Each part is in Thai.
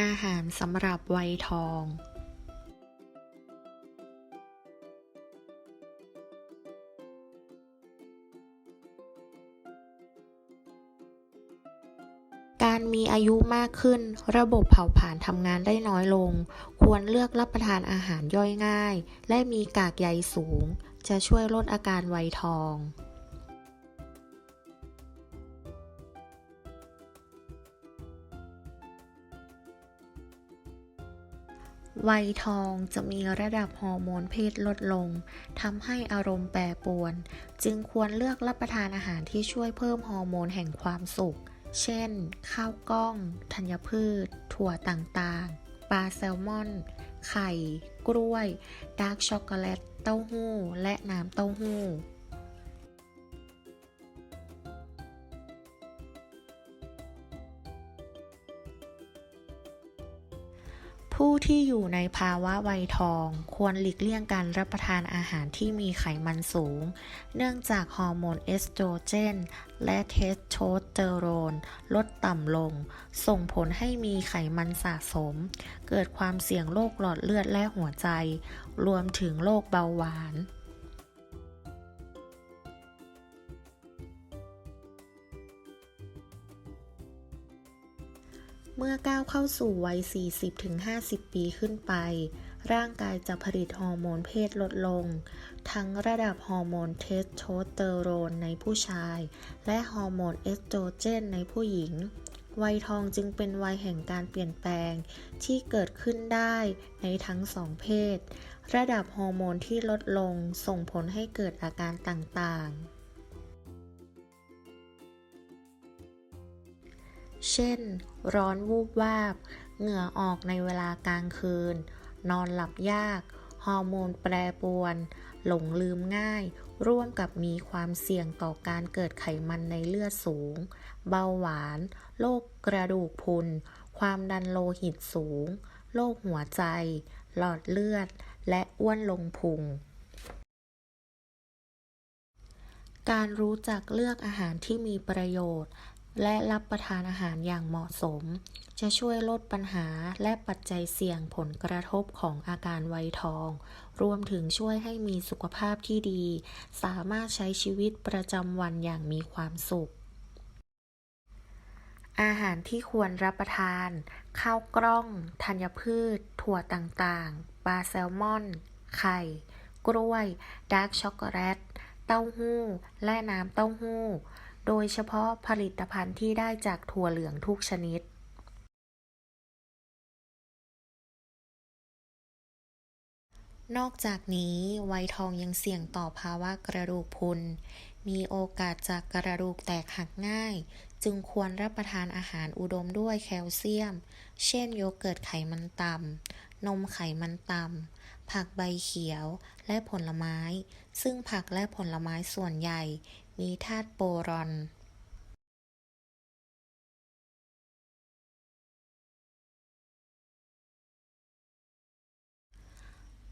อาหารสำหรับวัยทอง การมีอายุมากขึ้น ระบบเผาผลาญทำงานได้น้อยลง ควรเลือกรับประทานอาหารย่อยง่าย และมีกากใยสูง จะช่วยลดอาการวัยทอง วัยทองจะมีระดับฮอร์โมนเพศลดลงทำให้อารมณ์แปรปรวน จึงควรเลือกรับประทานอาหารที่ช่วยเพิ่มฮอร์โมนแห่งความสุข เช่น ข้าวกล้อง ธัญพืช ถั่วต่างๆ ปลาแซลมอน ไข่ กล้วย ดาร์กช็อกโกแลต เต้าหู้ และน้ำเต้าหู้ ผู้ที่อยู่ในภาวะวัยทอง ควรหลีกเลี่ยงการรับประทานอาหารที่มีไขมันสูง เนื่องจากฮอร์โมนเอสโตรเจน และเทสโทสเตอโรน ลดต่ำลง ส่งผลให้มีไขมันสะสม เกิดความเสี่ยงโรคหลอดเลือดและหัวใจ รวมถึงโรคเบาหวาน เมื่อก้าวเข้าสู่วัย 40-50 ปีขึ้นไป ร่างกายจะผลิตฮอร์โมนเพศลดลง ทั้งระดับฮอร์โมนเทสโทสเตอโรนในผู้ชาย และฮอร์โมนเอสโตรเจนในผู้หญิง วัยทองจึงเป็นวัยแห่งการเปลี่ยนแปลงที่เกิดขึ้นได้ในทั้งสองเพศ ระดับฮอร์โมนที่ลดลงส่งผลให้เกิดอาการต่างๆ เช่น ร้อนวูบวาบ เหงื่อออกในเวลากลางคืน นอนหลับยาก ฮอร์โมนแปรปรวน หลงลืมง่าย ร่วมกับมีความเสี่ยงต่อการเกิดไขมันในเลือดสูง เบาหวาน โรคกระดูกพรุน ความดันโลหิตสูง โรคหัวใจ หลอดเลือด และอ้วนลงพุงการรู้จักเลือกอาหารที่มีประโยชน์ และรับประทานอาหารอย่างเหมาะสม จะช่วยลดปัญหาและปัจจัยเสี่ยงผลกระทบของอาการไวทอง รวมถึงช่วยให้มีสุขภาพที่ดี สามารถใช้ชีวิตประจำวันอย่างมีความสุข อาหารที่ควรรับประทาน ข้าวกล้อง ธัญพืช ถั่วต่างๆ ปลาแซลมอน ไข่ กล้วย ดาร์กช็อกโกแลต เต้าหู้ และน้ำเต้าหู้ โดยเฉพาะผลิตภัณฑ์ที่ได้จากถั่วเหลืองทุกชนิดนอกจากนี้วัยทองยังเสี่ยงต่อภาวะกระดูกพรุน มีโอกาสจากกระดูกแตกหักง่าย จึงควรรับประทานอาหารอุดมด้วยแคลเซียม เช่นโยเกิร์ตไขมันต่ำ นมไขมันต่ำ ผักใบเขียวและผลไม้ ซึ่งผักและผลไม้ส่วนใหญ่ มีธาตุโบรอน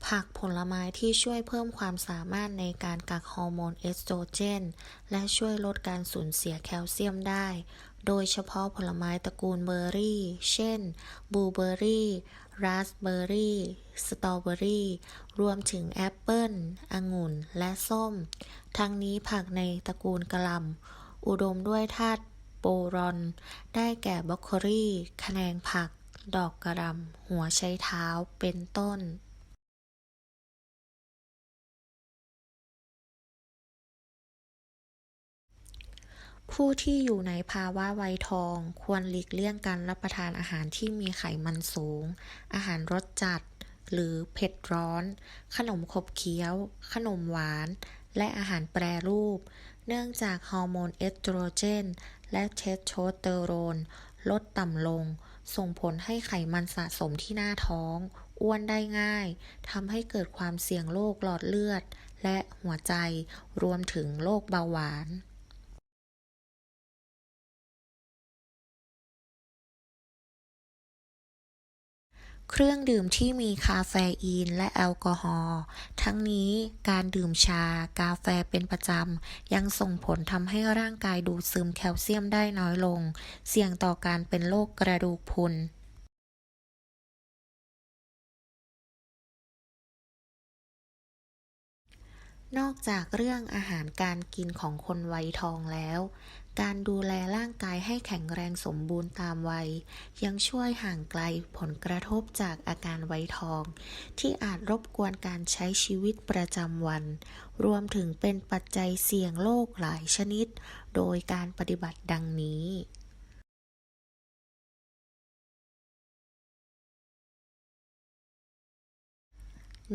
ผักผลไม้ที่ช่วยเพิ่มความสามารถในการกักฮอร์โมนเอสโตรเจน และช่วยลดการสูญเสียแคลเซียมได้ โดยเฉพาะผลไม้ตระกูลเบอร์รี่ เช่นบลูเบอร์รี่ ราสเบอร์รี่ สตรอเบอร์รี่ รวมถึงแอปเปิลองุ่น และส้ม ทั้งนี้ผักในตระกูลกระหล่ำอุดมด้วยธาตุโบรอน ได้แก่บรอกโคลีคะแนงผัก ดอกกระหล่ำหัวไชเท้า เป็นต้น ผู้ที่อยู่ในภาวะวัยทอง ควรหลีกเลี่ยงการรับประทานอาหารที่มีไขมันสูง อาหารรสจัด หรือเผ็ดร้อน ขนมขบเคี้ยว ขนมหวาน และอาหารแปรรูป เนื่องจากฮอร์โมนเอสโตรเจน และเทสโทสเตอโรน ลดต่ำลง ส่งผลให้ไขมันสะสมที่หน้าท้อง อ้วนได้ง่ายทำให้เกิดความเสี่ยงโรคหลอดเลือด และหัวใจ รวมถึงโรคเบาหวาน เครื่องดื่มที่มีคาเฟอีนและแอลกอฮอล์ ทั้งนี้การดื่มชากาแฟเป็นประจำ ยังส่งผลทำให้ร่างกายดูดซึมแคลเซียมได้น้อยลง เสี่ยงต่อการเป็นโรคกระดูกพรุนนอกจากเรื่องอาหารการกินของคนวัยทองแล้ว การดูแลร่างกายให้แข็งแรงสมบูรณ์ตามวัย ยังช่วยห่างไกลผลกระทบจากอาการไวทอง ที่อาจรบกวนการใช้ชีวิตประจำวัน รวมถึงเป็นปัจจัยเสี่ยงโรคหลายชนิด โดยการปฏิบัติดังนี้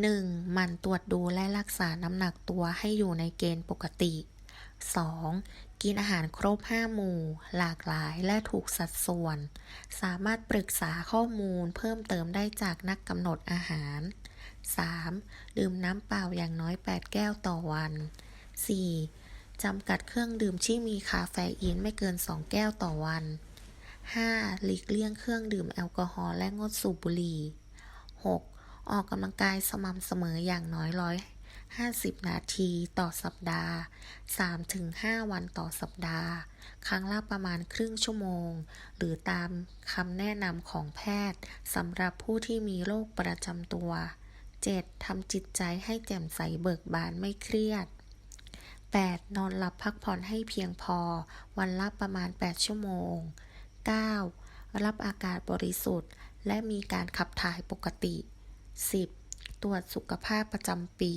1. หมั่นตรวจดูและรักษาน้ำหนักตัวให้อยู่ในเกณฑ์ปกติ 2. กินอาหารครบ 5 หมู่ หลากหลายและถูกสัดส่วน สามารถปรึกษาข้อมูลเพิ่มเติมได้จากนักกำหนดอาหาร 3. ดื่มน้ำเปล่าอย่างน้อย 8 แก้วต่อวัน 4. จำกัดเครื่องดื่มที่มีคาเฟอีนไม่เกิน 2 แก้วต่อวัน 5. หลีกเลี่ยงเครื่องดื่มแอลกอฮอล์และงดสูบบุหรี่ 6. ออกกำลังกายสม่ำเสมออย่างน้อยร้อย 50 นาทีต่อสัปดาห์ 3-5 วันต่อสัปดาห์ ครั้งละประมาณครึ่งชั่วโมง หรือตามคำแนะนำของแพทย์สำหรับผู้ที่มีโรคประจำตัว 7. ทำจิตใจให้แจ่มใสเบิกบานไม่เครียด 8. นอนหลับพักผ่อนให้เพียงพอ วันละประมาณ 8 ชั่วโมง 9. รับอากาศบริสุทธิ์ และมีการขับถ่ายปกติ 10. ตรวจสุขภาพประจำปี